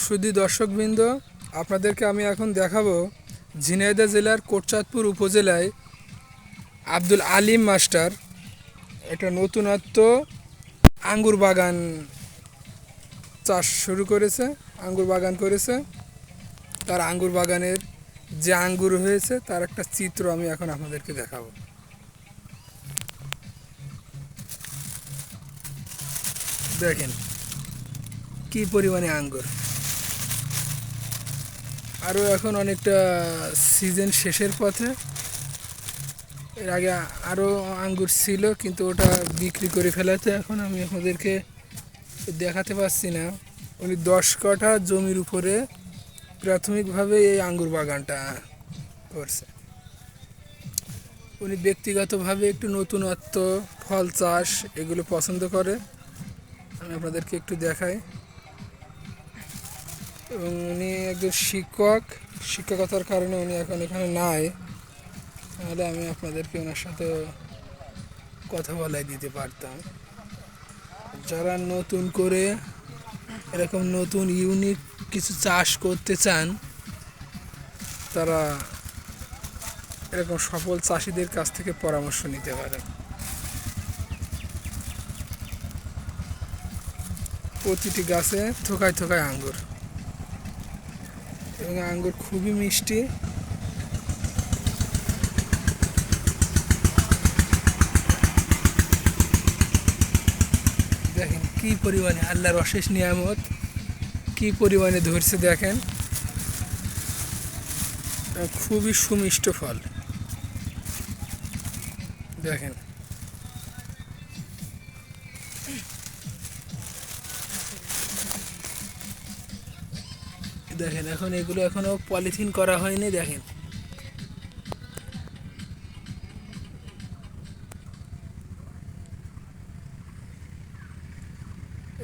সুদী দর্শকবৃন্দ, আপনাদেরকে আমি এখন দেখাবো ঝিনাইদা জেলার কোটচাঁদপুর উপজেলায় আব্দুল আলিম মাস্টার। একটা নতুনত্ব আঙ্গুর বাগান চাষ শুরু করেছে, আঙ্গুর বাগান করেছে। তার আঙ্গুর বাগানের যে আঙ্গুর হয়েছে, তার একটা চিত্র আমি এখন আপনাদেরকে দেখাবো। দেখেন, কি পরিমাণে আঙ্গুর। আরও এখন অনেকটা সিজন শেষের পথে। এর আগে আরও আঙ্গুর ছিল, কিন্তু ওটা বিক্রি করে ফেলাতে এখন আমি আপনাদেরকে দেখাতে পারছি না। উনি দশ কাঠা জমির উপরে প্রাথমিকভাবে এই আঙ্গুর বাগানটা করছে। উনি ব্যক্তিগতভাবে একটু নতুনত্ব, ফল চাষ এগুলো পছন্দ করে। আমি আপনাদেরকে একটু দেখাই। এবং উনি একজন শিক্ষক। শিক্ষকতার কারণে উনি এখন এখানে নাই। তাহলে আমি আপনাদেরকে ওনার সাথে কথা বলাই দিতে পারতাম। যারা নতুন করে এরকম নতুন ইউনিক কিছু চাষ করতে চান, তারা এরকম সফল চাষিদের কাছ থেকে পরামর্শ নিতে পারেন। প্রতিটি গাছে থোকায় থোকায় আঙ্গুর। এবং আঙ্গুর খুবই মিষ্টি। দেখেন কি পরিমাণে আল্লাহর অশেষ নিয়ামত, কি পরিমাণে ধরছে দেখেন। খুবই সুমিষ্ট ফল। দেখেন। দেখেন এখন এগুলো এখনও পলিথিন করা হয়নি দেখেন।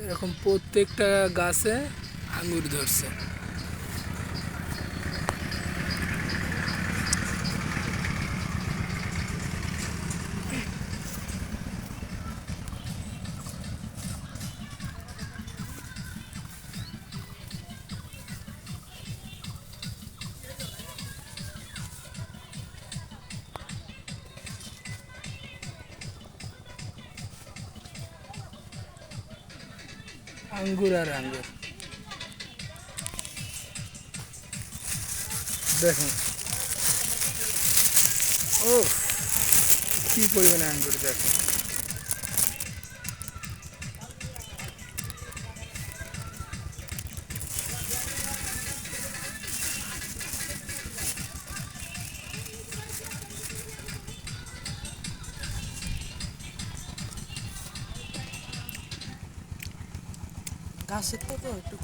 এরকম প্রত্যেকটা গাছে আঙুর ধরছে। আঙ্গুর আর আঙ্গুর। দেখুন। ও কি পরিমাণে আঙ্গুর দেখুন। গাছের তো একটু